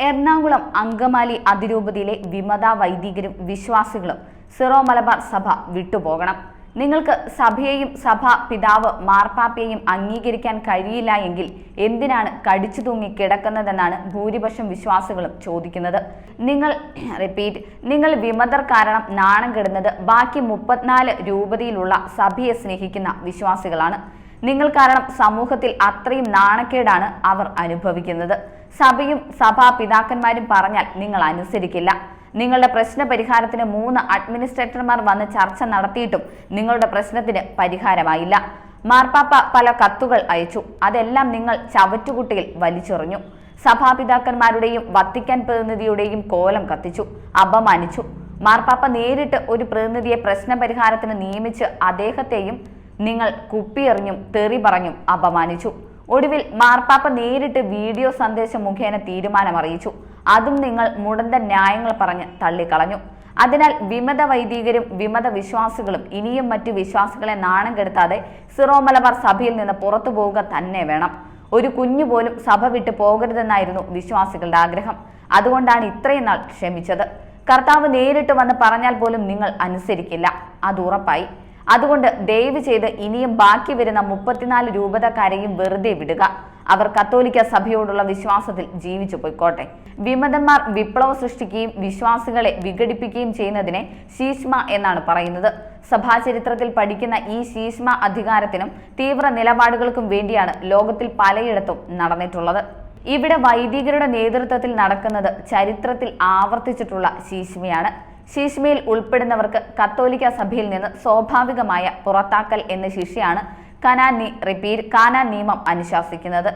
എറണാകുളം അങ്കമാലി അതിരൂപതയിലെ വിമത വൈദികരും വിശ്വാസികളും സിറോ മലബാർ സഭ വിട്ടുപോകണം. നിങ്ങൾക്ക് സഭയെയും സഭ പിതാവ് മാർപ്പാപ്പയെയും അംഗീകരിക്കാൻ കഴിയില്ല എങ്കിൽ എന്തിനാണ് കടിച്ചു തൂങ്ങി കിടക്കുന്നതെന്നാണ് ഭൂരിപക്ഷം വിശ്വാസികളും ചോദിക്കുന്നത്. നിങ്ങൾ റിപ്പീറ്റ് നിങ്ങൾ വിമതർ കാരണം നാണം കെടുന്നത് ബാക്കി മുപ്പത്തിനാല് രൂപതയിലുള്ള സഭയെ സ്നേഹിക്കുന്ന വിശ്വാസികളാണ്. നിങ്ങൾ കാരണം സമൂഹത്തിൽ അത്രയും നാണക്കേടാണ് അവർ അനുഭവിക്കുന്നത്. സഭയും സഭാ പിതാക്കന്മാരും പറഞ്ഞാൽ നിങ്ങൾ അനുസരിക്കില്ല. നിങ്ങളുടെ പ്രശ്ന പരിഹാരത്തിന് മൂന്ന് അഡ്മിനിസ്ട്രേറ്റർമാർ വന്ന് ചർച്ച നടത്തിയിട്ടും നിങ്ങളുടെ പ്രശ്നത്തിന് പരിഹാരമായില്ല. മാർപ്പാപ്പ പല കത്തുകൾ അയച്ചു. അതെല്ലാം നിങ്ങൾ ചവറ്റുകുട്ടിയിൽ വലിച്ചെറിഞ്ഞു. സഭാപിതാക്കന്മാരുടെയും വത്തിക്കാൻ പ്രതിനിധിയുടെയും കോലം കത്തിച്ചു. അപമാനിച്ചു. മാർപ്പാപ്പ നേരിട്ട് ഒരു പ്രതിനിധിയെ പ്രശ്ന പരിഹാരത്തിന് നിയമിച്ച് അദ്ദേഹത്തെയും നിങ്ങൾ കുപ്പിയെറിഞ്ഞും തെറി പറഞ്ഞും അപമാനിച്ചു. ഒടുവിൽ മാർപ്പാപ്പ നേരിട്ട് വീഡിയോ സന്ദേശം മുഖേന തീരുമാനമറിയിച്ചു. അതും നിങ്ങൾ മുടന്ത ന്യായങ്ങൾ പറഞ്ഞ് തള്ളിക്കളഞ്ഞു. അതിനാൽ വിമത വൈദികരും വിമത വിശ്വാസികളും ഇനിയും മറ്റു വിശ്വാസികളെ നാണം കെടുത്താതെ സിറോ മലബാർ സഭയിൽ നിന്ന് പുറത്തു പോവുക തന്നെ വേണം. ഒരു കുഞ്ഞു പോലും സഭ വിട്ടു പോകരുതെന്നായിരുന്നു വിശ്വാസികളുടെ ആഗ്രഹം. അതുകൊണ്ടാണ് ഇത്രയും നാൾ ക്ഷമിച്ചത്. കർത്താവ് നേരിട്ട് വന്ന് പറഞ്ഞാൽ പോലും നിങ്ങൾ അനുസരിക്കില്ല. അത് ഉറപ്പായി. അതുകൊണ്ട് ദയവ് ചെയ്ത് ഇനിയും ബാക്കി വരുന്ന മുപ്പത്തിനാല് രൂപതക്കാരെയും വെറുതെ വിടുക. അവർ കത്തോലിക്ക സഭയോടുള്ള വിശ്വാസത്തിൽ ജീവിച്ചു പോയിക്കോട്ടെ. വിമതന്മാർ വിപ്ലവ സൃഷ്ടിക്കുകയും വിശ്വാസികളെ വിഘടിപ്പിക്കുകയും ചെയ്യുന്നതിനെ ശീഷ്മ എന്നാണ് പറയുന്നത്. സഭാചരിത്രത്തിൽ പഠിക്കുന്ന ഈ ശീഷ്മ അധികാരത്തിനും തീവ്ര നിലപാടുകൾക്കും വേണ്ടിയാണ് ലോകത്തിൽ പലയിടത്തും നടന്നിട്ടുള്ളത്. ഇവിടെ വൈദികരുടെ നേതൃത്വത്തിൽ നടക്കുന്നത് ചരിത്രത്തിൽ ആവർത്തിച്ചിട്ടുള്ള ശീഷ്മയാണ്. ശീഷ്മയിൽ ഉൾപ്പെടുന്നവർക്ക് കത്തോലിക്ക സഭയിൽ നിന്ന് സ്വാഭാവികമായ പുറത്താക്കൽ എന്ന ശിക്ഷയാണ് കനാൻ നീ റിപ്പീറ്റ് കാനാൻ നിയമം അനുശാസിക്കുന്നത്.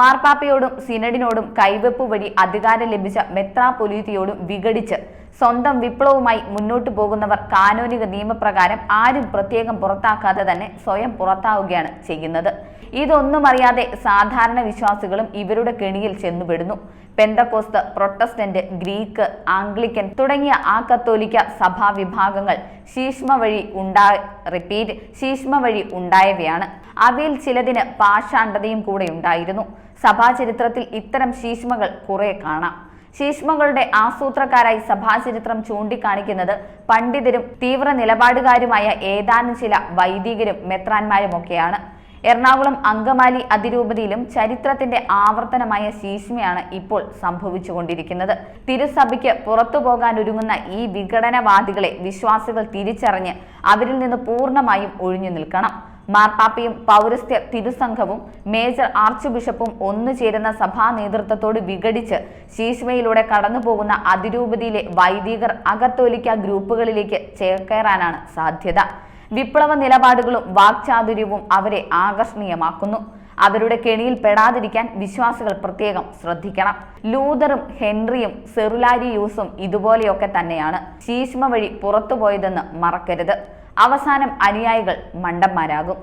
മാർപ്പാപ്പയോടും സിനഡിനോടും കൈവെപ്പ് വഴി അധികാരം ലഭിച്ച മെത്രാപൊലീത്തിയോടും വിഘടിച്ച് സ്വന്തം വിപ്ലവവുമായി മുന്നോട്ടു പോകുന്നവർ കാനോനിക നിയമപ്രകാരം ആരും പ്രത്യേകം പുറത്താക്കാതെ തന്നെ സ്വയം പുറത്താവുകയാണ് ചെയ്യുന്നത്. ഇതൊന്നും അറിയാതെ സാധാരണ വിശ്വാസികളും ഇവരുടെ കെണിയിൽ ചെന്നുപെടുന്നു. പെന്തക്കോസ്ത് പ്രൊട്ടസ്റ്റന്റ് ഗ്രീക്ക് ആംഗ്ലിക്കൻ തുടങ്ങിയ ആ കത്തോലിക്ക സഭാ വിഭാഗങ്ങൾ ശീഷ്മ വഴി ഉണ്ടാ റിപ്പീറ്റ് ശീഷ്മ വഴി ഉണ്ടായവയാണ്. അവയിൽ ചിലതിന് പാഷാണ്ഡതയും കൂടെ ഉണ്ടായിരുന്നു. സഭാചരിത്രത്തിൽ ഇത്തരം ശീഷ്മകൾ കുറെ കാണാം. ശീഷ്മകളുടെ ആസൂത്രക്കാരായി സഭാചരിത്രം ചൂണ്ടിക്കാണിക്കുന്നത് പണ്ഡിതരും തീവ്ര നിലപാടുകാരുമായ ഏതാനും ചില വൈദികരും മെത്രാന്മാരുമൊക്കെയാണ്. എറണാകുളം അങ്കമാലി അതിരൂപതയിലും ചരിത്രത്തിന്റെ ആവർത്തനമായ ശീഷ്മയാണ് ഇപ്പോൾ സംഭവിച്ചുകൊണ്ടിരിക്കുന്നത്. തിരുസഭയ്ക്ക് പുറത്തു പോകാൻ ഒരുങ്ങുന്ന ഈ വിഘടനവാദികളെ വിശ്വാസികൾ തിരിച്ചറിഞ്ഞ് അവരിൽ നിന്ന് പൂർണമായും ഒഴിഞ്ഞു നിൽക്കണം. മാർപ്പാപ്പയും പൗരസ്ത്യ തിരുസംഘവും മേജർ ആർച്ച് ബിഷപ്പും ഒന്നു ചേരുന്ന സഭാ നേതൃത്വത്തോട് വിഘടിച്ച് ശീശ്മയിലൂടെ കടന്നുപോകുന്ന അതിരൂപതയിലെ വൈദികർ അകത്തോലിക്ക ഗ്രൂപ്പുകളിലേക്ക് ചേക്കേറാനാണ് സാധ്യത. വിപ്ലവ നിലപാടുകളും വാക്ചാതുര്യവും അവരെ ആകർഷണീയമാക്കുന്നു. അവരുടെ കെണിയിൽ പെടാതിരിക്കാൻ വിശ്വാസികൾ പ്രത്യേകം ശ്രദ്ധിക്കണം. ലൂതറും ഹെൻറിയും സെറുലാരിയൂസും ഇതുപോലെയൊക്കെ തന്നെയാണ് ശീശ്മ വഴി പുറത്തുപോയതെന്ന് മറക്കരുത്. അവസാനം അനുയായികൾ മണ്ടന്മാരാകും.